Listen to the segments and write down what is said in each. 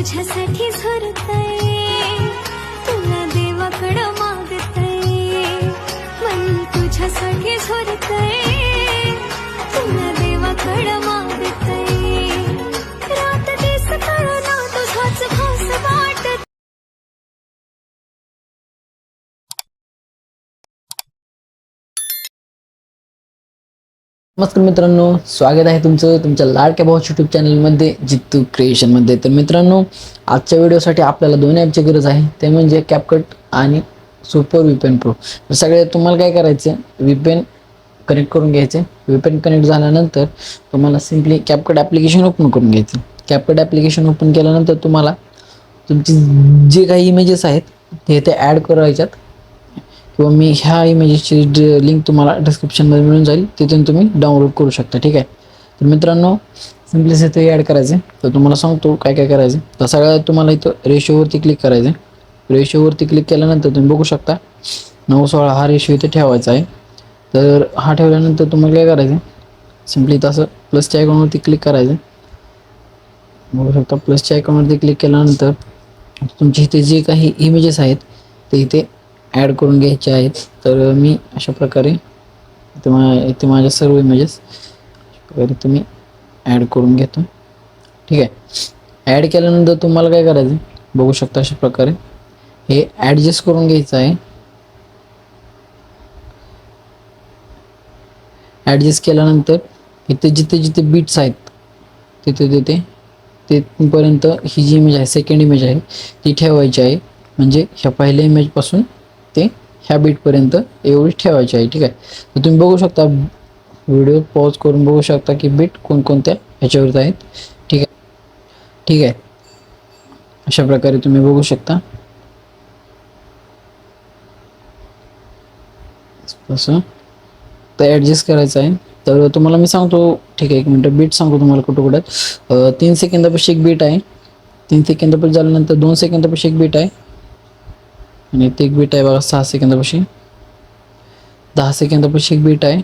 तुझ्यासाठी झरतय. तुला देवाकडं मागतय. मन तुझ्यासाठी झरतय. नमस्कार मित्रांनो स्वागत आहे तुमचं तुमच्या लाडक्या भाऊ यूट्यूब चॅनलमध्ये जितू क्रिएशनमध्ये तर मित्रांनो आजच्या व्हिडिओसाठी आपल्याला दोन ॲपची गरज आहे. ते म्हणजे कॅपकट आणि सुपर विपेन प्रो तर सगळे तुम्हाला काय करायचं विपेन कनेक्ट करून घ्यायचे विपेन कनेक्ट झाल्यानंतर तुम्हाला सिम्पली कॅपकट ॲप्लिकेशन ओपन करून घ्यायचं. कॅपकट ॲप्लिकेशन ओपन केल्यानंतर तुम्हाला तुमची जे काही इमेजेस आहेत ते ते ॲड करायच्यात. किंवा मी ह्या इमेजेसची म्हणजे लिंक तुम्हाला डिस्क्रिप्शनमध्ये मिळून जाईल. तिथून तुम्ही डाउनलोड करू शकता ठीक आहे? तर मित्रांनो सिम्पलीस इथे ॲड करायचे तर तुम्हाला सांगतो काय काय करायचं तर सगळ्यात तुम्हाला इथं रेशोवरती क्लिक करायचं रेशोवरती क्लिक केल्यानंतर तुम्ही बघू शकता नऊ सोळा हा रेशो इथे ठेवायचा आहे. तर हा ठेवल्यानंतर तुम्हाला काय करायचं सिम्पली तसं प्लसच्या आयकॉनवरती क्लिक करायचं बघू शकता प्लसच्या आयकॉनवरती क्लिक केल्यानंतर तुमची इथे जे काही इमेजेस आहेत ते इथे ॲड करून घ्यायचे आहेत. तर मी अशा प्रकारे इथे मा इथे माझ्या सर्व इमेजेस अशा प्रकारे तुम्ही ॲड करून घेतो. ठीक आहे? ॲड केल्यानंतर तुम्हाला काय करायचं बघू शकता अशा प्रकारे. हे ॲडजस्ट करून घ्यायचं आहे. ॲडजस्ट केल्यानंतर इथे जिथे जिथे बीट्स आहेत तिथे तिथे तिथपर्यंत ही जी इमेज आहे सेकंड इमेज आहे ती ठेवायची आहे. म्हणजे ह्या पहिल्या इमेजपासून ते ह्या बीटपर्यंत एवढी ठेवायची आहे ठीक आहे? तर तुम्ही बघू शकता व्हिडिओ पॉज करून बघू शकता की बीट कोणकोणत्या ह्याच्यावरती आहेत ठीक आहे? ठीक आहे. अशा प्रकारे तुम्ही बघू शकता. तसं तर ॲडजस्ट करायचं आहे. तर तुम्हाला मी सांगतो ठीक आहे एक मिनटं. बीट सांगतो तुम्हाला कुठं कुठं. तीन सेकंदापाशी एक बीट आहे. तीन सेकंदापाशी झाल्यानंतर दोन सेकंदापाशी एक बीट आहे. आणि ते एक बीट आहे बघा सहा सेकंदापाशी दहा सेकंदापाशी एक बीट आहे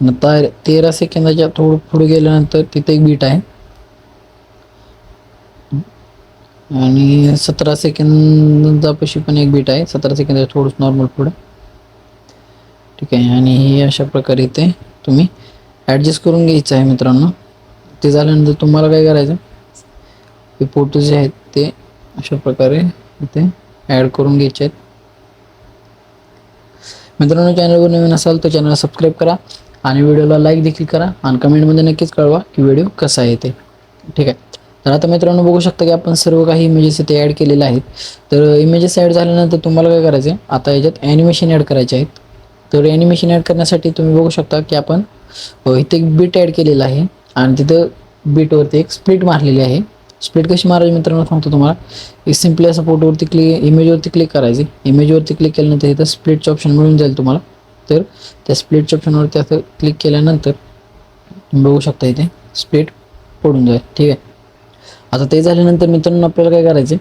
नंतर तेरा सेकंदाच्या थोडं पुढे गेल्यानंतर तिथे एक बीट आहे आणि सतरा सेकंदापाशी पण एक बीट आहे सतरा सेकंदाच्या थोडंच नॉर्मल पुढे ठीक आहे आणि हे अशा प्रकारे इथे तुम्ही ॲडजस्ट करून घ्यायचं आहे मित्रांनो ते झाल्यानंतर तुम्हाला काय करायचं हे फोटो जे आहेत ते अशा प्रकारे इथे ॲड करून घ्यायचे आहेत मित्रांनो चॅनलवर नवीन असाल तर चॅनलला सबस्क्राईब करा आणि व्हिडिओला लाईक देखील करा आणि कमेंटमध्ये नक्कीच कळवा की व्हिडिओ कसा आहे ते. ठीक आहे? तर आता मित्रांनो बघू शकता की आपण सर्व काही इमेजेस इथे ॲड केलेले आहेत. तर इमेजेस ॲड झाल्यानंतर तुम्हाला काय करायचं आहे आता याच्यात ॲनिमेशन ॲड करायचे आहेत. तर ॲनिमेशन ॲड करण्यासाठी तुम्ही बघू शकता की आपण इथे एक बीट ॲड केलेलं आहे. आणि तिथं बीटवरती एक स्प्लिट मारलेली आहे. स्प्लिट कशी मारायची मित्रांनो सांगतो तुम्हाला. एक सिम्पली असं फोटोवरती क्लिक इमेजवरती क्लिक करायची. इमेजवरती क्लिक केल्यानंतर इथं स्प्लिटचं ऑप्शन मिळून जाईल तुम्हाला. तर त्या स्प्लिटच्या ऑप्शनवरती असं क्लिक केल्यानंतर तुम्ही बघू शकता इथे स्प्लिट पडून जाईल. ठीक आहे? आता ते झाल्यानंतर मित्रांनो आपल्याला काय करायचं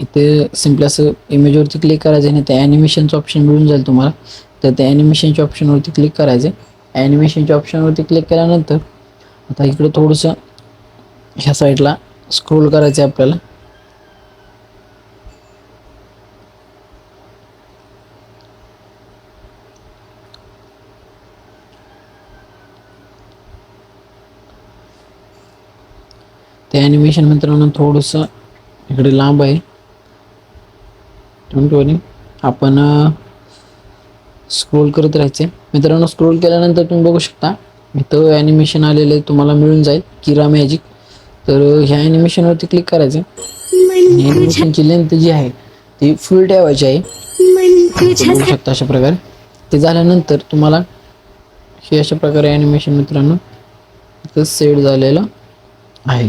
इथे सिम्पली असं इमेजवरती क्लिक करायचं आणि त्या ॲनिमेशनचं ऑप्शन मिळून जाईल तुम्हाला. तर त्या ॲनिमेशनच्या ऑप्शनवरती क्लिक करायचं ॲनिमेशनच्या ऑप्शनवरती क्लिक केल्यानंतर आता इकडं थोडंसं ह्या साईडला स्क्रोल करायचं आहे आपल्याला. ते ॲनिमेशन मित्रांनो थोडंसं इकडे लांब आहे. डोंट आपण स्क्रोल करत राहायचे मित्रांनो स्क्रोल केल्यानंतर तुम्ही बघू शकता इथं ॲनिमेशन आलेलं आहे तुम्हाला मिळून जाईल. किरा मॅजिक तर ह्या ॲनिमेशनवरती क्लिक करायचं. मन ॲनिमेशनची लेंथ जी आहे ती फुल ठेवायची आहे. बघू शकता अशा प्रकारे. ते झाल्यानंतर तुम्हाला हे अशा प्रकारे ॲनिमेशन मित्रांनो इथं सेट झालेलं आहे.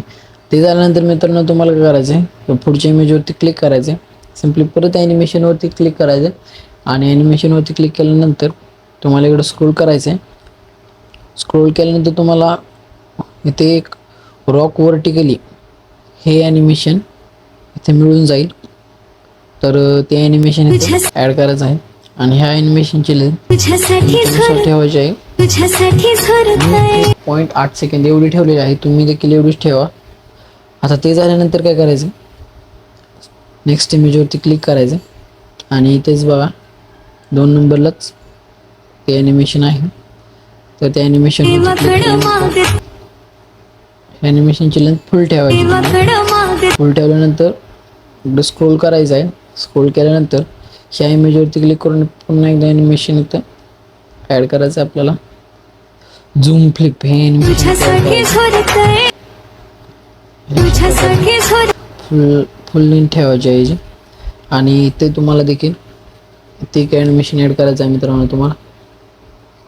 ते झाल्यानंतर मित्रांनो तुम्हाला काय करायचं आहे पुढच्या इमेजवरती क्लिक करायचं आहे सिम्पली परत ॲनिमेशनवरती क्लिक करायचं. आणि ॲनिमेशनवरती क्लिक केल्यानंतर तुम्हाला इकडं स्क्रोल करायचं आहे स्क्रोल केल्यानंतर तुम्हाला इथे एक रॉक वर्टिकली हे ॲनिमेशन इथे मिळून जाईल. तर ते ॲनिमेशन इथे ॲड करायचं आहे. आणि ह्या ॲनिमेशनची लेंथ ठेवायची आहे. पॉईंट आठ सेकंद एवढी ठेवलेली आहे. तुम्ही देखील एवढीच ठेवा. आता ते झाल्यानंतर काय करायचं? नेक्स्ट इमेजवरती क्लिक करायचं. आणि इथेच बघा दोन नंबरलाच ते ॲनिमेशन आहे. तर त्या ॲनिमेशन ॲनिमेशनची लेंथ फुल ठेवायची. फुल ठेवल्यानंतर इकडे स्क्रोल करायचं आहे. स्क्रोल केल्यानंतर ह्या इमेजवरती क्लिक करून पुन्हा एकदा ॲनिमेशन इथं ॲड करायचं आहे आपल्याला. झूम फ्लिप हे ॲनिमेशन फुल फुल लेंथ ठेवायची आहे याची. आणि ते तुम्हाला देखील ते एक ॲनिमेशन ॲड करायचं आहे मित्रांनो तुम्हाला.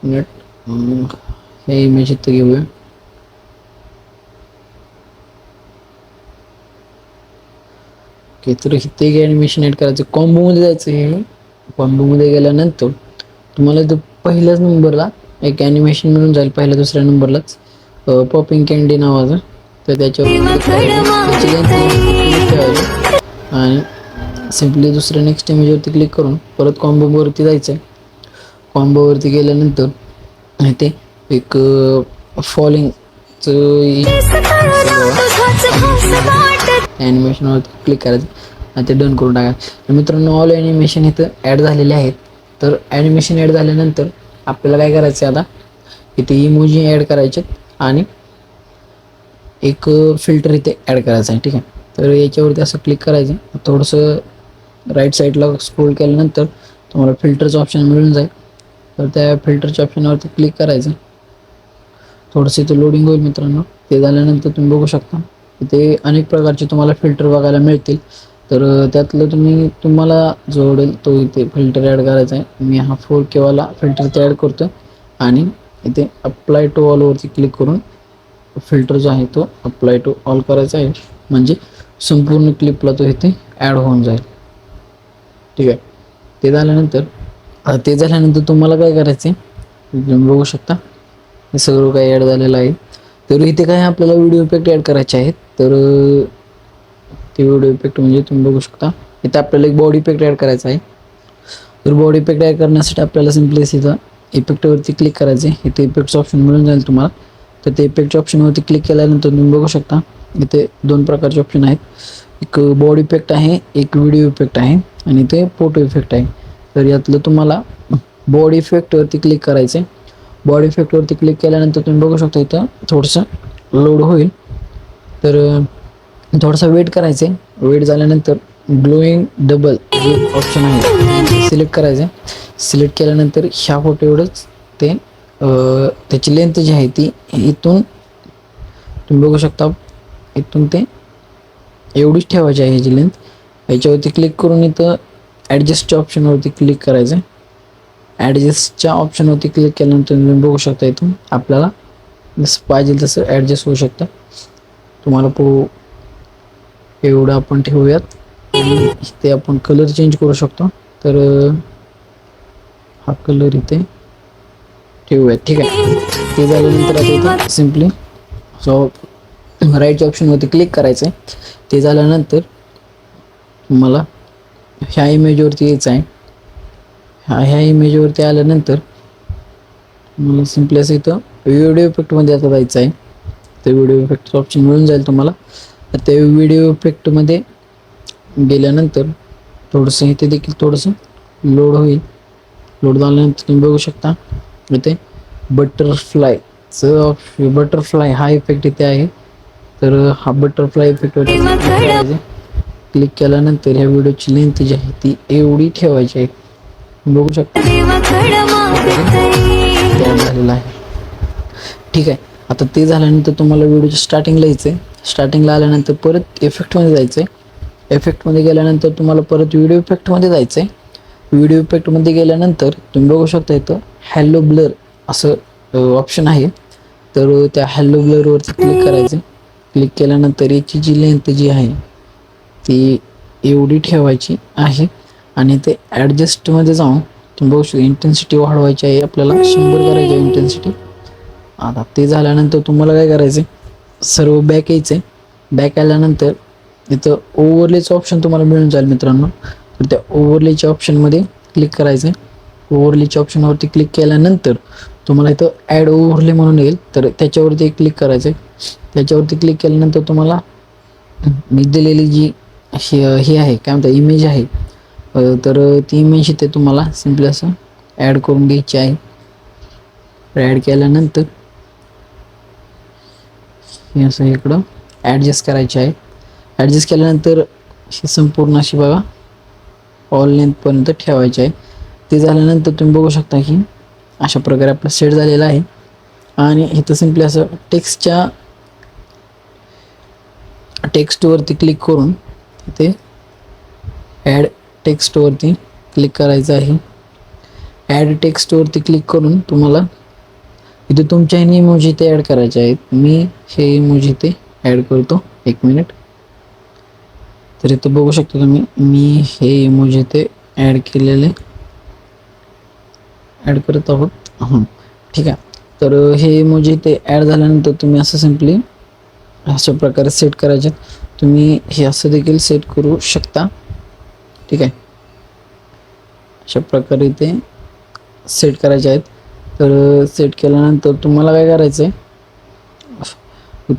मिनिट अं, हे इमेज इथं घेऊया. ओके तर इथे एक ॲनिमेशन ॲड करायचं. कॉम्बोमध्ये जायचं हे. कॉम्बोमध्ये गेल्यानंतर तुम्हाला इथं पहिल्याच नंबरला एक ॲनिमेशन मिळून जाईल पहिल्या दुसऱ्या नंबरलाच पॉपिंग कॅन्डी नावाचं. तर त्याच्यावर. आणि सिम्पली दुसऱ्या नेक्स्ट इमेजवरती क्लिक करून परत कॉम्बोवरती जायचं आहे कॉम्बोवरती गेल्यानंतर इथे एक फॉलिंगचं ॲनिमेशनवरती क्लिक करायचं. आणि ते डन करून टाकायचं मित्रांनो ऑल ॲनिमेशन इथं ॲड झालेले आहेत. तर ॲनिमेशन ॲड झाल्यानंतर आपल्याला काय करायचं आहे आता? इथे इमोजी ॲड करायचे आणि एक फिल्टर इथे ॲड करायचं आहे ठीक आहे? तर याच्यावरती असं क्लिक करायचं. थोडंसं राईट साईडला स्क्रोल केल्यानंतर तुम्हाला फिल्टरचं ऑप्शन मिळून जाईल. तर त्या फिल्टरच्या ऑप्शनवरती क्लिक करायचं. थोडंसं इथं लोडिंग होईल मित्रांनो. ते झाल्यानंतर तुम्ही बघू शकता. इथे अनेक प्रकारचे तुम्हाला फिल्टर बघायला मिळतील. तर त्यातलं तुम्ही तुम्हाला जो आवडेल तो इथे फिल्टर ॲड करायचा आहे. मी हा फोर केवाला फिल्टर ते ॲड करतो आणि इथे अप्लाय टू ऑलवरती क्लिक करून फिल्टर जो आहे तो अप्लाय टू ऑल करायचा आहे. म्हणजे संपूर्ण क्लिपला तो इथे ॲड होऊन जाईल. ठीक आहे? ते झाल्यानंतर ते झाल्यानंतर तुम्हाला काय करायचं आहे बघू शकता. हे सगळं काही ॲड झालेलं आहे. तर इथे काय आपल्याला व्हिडिओ इफेक्ट ॲड करायचे आहेत. तर ते व्हिडिओ इफेक्ट म्हणजे तुम्ही बघू शकता. इथे आपल्याला एक बॉडी इफेक्ट ॲड करायचा आहे. तर बॉडी इफेक्ट ॲड करण्यासाठी आपल्याला सिम्पली इथं इफेक्टवरती क्लिक करायचे इथे इफेक्टचं ऑप्शन मिळून जाईल तुम्हाला. तर ते इफेक्टच्या ऑप्शनवरती क्लिक केल्यानंतर तुम्ही बघू शकता. इथे दोन प्रकारचे ऑप्शन आहेत. एक बॉडी इफेक्ट आहे एक व्हिडिओ इफेक्ट आहे आणि ते फोटो इफेक्ट आहे. तर यातलं तुम्हाला बॉडी इफेक्टवरती क्लिक करायचं आहे बॉडी इफेक्टवरती क्लिक केल्यानंतर तुम्ही बघू शकता इथं थोडंसं लोड होईल. तर थोडंसं थोडासा वेट करायचं आहे वेट झाल्यानंतर ग्लोईंग डबल ऑप्शन आहे. सिलेक्ट करायचं सिलेक्ट केल्यानंतर ह्या फोटो एवढंच. ते त्याची लेंथ जी आहे ती इथून तुम्ही बघू शकता. इथून ते एवढीच ठेवायची आहे ह्याची लेंथ याच्यावरती क्लिक करून इथं ॲडजस्टच्या ऑप्शनवरती क्लिक करायचं ॲडजस्टच्या ऑप्शनवरती क्लिक केल्यानंतर तुम्ही बघू शकता इथून आपल्याला जसं पाहिजे तसं ॲडजस्ट होऊ शकतं. तुम्हाला पो एवढं आपण ठेवूयात. ते इथे आपण कलर चेंज करू शकतो. तर हा कलर इथे ठेवूयात. ठीक आहे. ते झाल्यानंतर आता इथे सिम्पली सो राईटच्या ऑप्शनवरती क्लिक करायचं आहे ते झाल्यानंतर तुम्हाला ह्या इमेजवरती यायचं आहे ह्या ह्या इमेजवरती आल्यानंतर मला सिम्पली असं इथं व्हिडिओ इफेक्टमध्ये आता जायचं आहे. ते व्हिडिओ इफेक्टचं ऑप्शन मिळून जाईल तुम्हाला. ते व्हिडिओ इफेक्टमध्ये गेल्यानंतर थोडंसं इथे देखील थोडंसं लोड होईल. लोड झाल्यानंतर तुम्ही बघू शकता इथे बटरफ्लायचं ऑप्शन बटरफ्लाय हा इफेक्ट इथे आहे. तर हा बटरफ्लाय इफेक्ट क्लिक केल्यानंतर ह्या व्हिडिओची लेंथ जी आहे ती एवढी ठेवायची आहे. बघू शकता. तयार झालेला आहे. ठीक आहे. आता ते झाल्यानंतर तुम्हाला व्हिडिओच्या स्टार्टिंगला यायचं आहे स्टार्टिंगला आल्यानंतर परत इफेक्टमध्ये जायचं आहे इफेक्टमध्ये गेल्यानंतर तुम्हाला परत व्हिडिओ इफेक्टमध्ये जायचं आहे व्हिडिओ इफेक्टमध्ये गेल्यानंतर तुम्ही बघू शकता इथं हॅलो ब्लर असं ऑप्शन आहे. तर त्या हॅलो ब्लरवरती क्लिक करायचं. क्लिक केल्यानंतर याची जी लेंथ जी आहे ती एवढी ठेवायची आहे. आणि ते ॲडजस्टमध्ये जाऊन तुम्ही बघू शकता इंटेन्सिटी वाढवायची आहे आपल्याला शंभर करायची आहे इंटेन्सिटी आता ते झाल्यानंतर तुम्हाला काय करायचं आहे सर्व बॅक यायचं आहे बॅक आल्यानंतर इथं ओव्हरलेचं ऑप्शन तुम्हाला मिळून जाईल मित्रांनो. तर त्या ओव्हरलेच्या ऑप्शनमध्ये क्लिक करायचं आहे ओव्हरलीच्या ऑप्शनवरती क्लिक केल्यानंतर तुम्हाला इथं ॲड ओव्हरले म्हणून येईल. तर त्याच्यावरती क्लिक करायचं आहे त्याच्यावरती क्लिक केल्यानंतर तुम्हाला मी दिलेली जी हे हे आहे काय म्हणतात इमेज आहे तर ती इमेज इथे तुम्हाला. सिम्पली असं. ॲड करून घ्यायची आहे. ॲड केल्यानंतर हे असं इकडं. ॲडजस्ट करायचे आहे. ॲडजस्ट केल्यानंतर ही संपूर्ण अशी बघा. ऑल लेंथपर्यंत ठेवायची आहे. ते झाल्यानंतर तुम्ही बघू शकता की अशा प्रकारे आपलं सेट झालेला आहे. आणि इथं सिम्पली असं टेक्स्टच्या टेक्स्टवरती क्लिक करून तिथे ॲड टेक्स्टवरती क्लिक करायचं आहे. ॲड टेक्स्टवरती क्लिक करून तुम्हाला इथे तुमच्या इमोजी इथे ॲड करायचे आहेत. मी हे इमोजी इथे ॲड करतो. एक मिनिट तर इथं बघू शकता तुम्ही मी हे इमोजी इथे ॲड केलेले. ॲड करत आहोत. ठीक आहे. तर हे इमोजी इथे ॲड झाल्यानंतर तुम्ही असं सिम्पली अशा प्रकारे सेट करायचे तुम्ही हे असं देखील सेट करू शकता. ठीक आहे? अशा प्रकारे ते सेट करायचे आहेत. तर सेट केल्यानंतर तुम्हाला काय करायचं आहे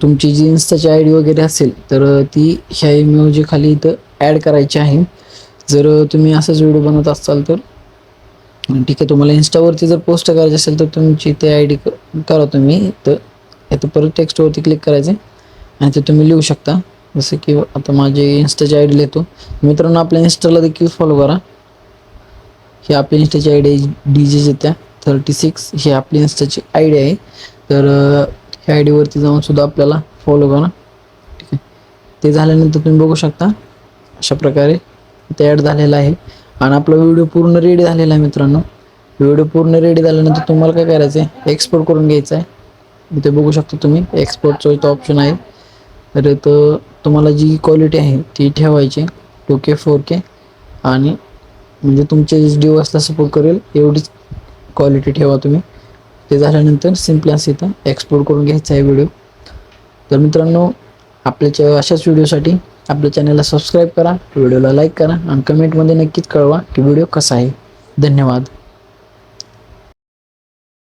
तुमची जी इन्स्टाची आय डी वगैरे असेल तर ती ह्या इमेजी खाली इथं ॲड करायची आहे. जर तुम्ही असाच व्हिडिओ बनवत असाल तर ठीक आहे तुम्हाला इन्स्टावरती जर पोस्ट करायची असेल तर तुमची ते आय डी करा तुम्ही. तर इथं परत टेक्स्टवरती क्लिक करायचे आणि ते तुम्ही लिहू शकता. जसं की आता माझे इन्स्टाची आय डी लिहितो मित्रांनो आपल्या इन्स्टाला देखील फॉलो करा. ही आपली इन्स्टाची आय डी डी जे त्या थर्टी सिक्स ही आपली इन्स्टाची आय डी आहे. तर ह्या आय डीवरती जाऊन सुद्धा आपल्याला फॉलो करा. ठीक आहे? ते झाल्यानंतर तुम्ही बघू शकता. अशा प्रकारे ते ॲड झालेलं आहे. आणि आपला व्हिडिओ पूर्ण रेडी झालेला आहे मित्रांनो. व्हिडिओ पूर्ण रेडी झाल्यानंतर तुम्हाला काय करायचं आहे एक्सपोर्ट करून घ्यायचं आहे इथे बघू शकता तुम्ही. एक्सपोर्टचं इथं ऑप्शन आहे. तर तुम्हाला जी क्वालिटी आहे ती ठेवायची टू के फोर के आणि म्हणजे तुमच्या डिव्हाइसला सपोर्ट करेल एवढीच क्वालिटी ठेवा तुम्ही. ते झाल्यानंतर सिम्पली असं इथं एक्सपोर्ट करून घ्यायचा आहे व्हिडिओ तर मित्रांनो आपल्याच्या अशाच व्हिडिओसाठी आपल्या चॅनलला सबस्क्राईब करा व्हिडिओला लाईक करा आणि कमेंटमध्ये नक्कीच कळवा की व्हिडिओ कसा आहे. धन्यवाद.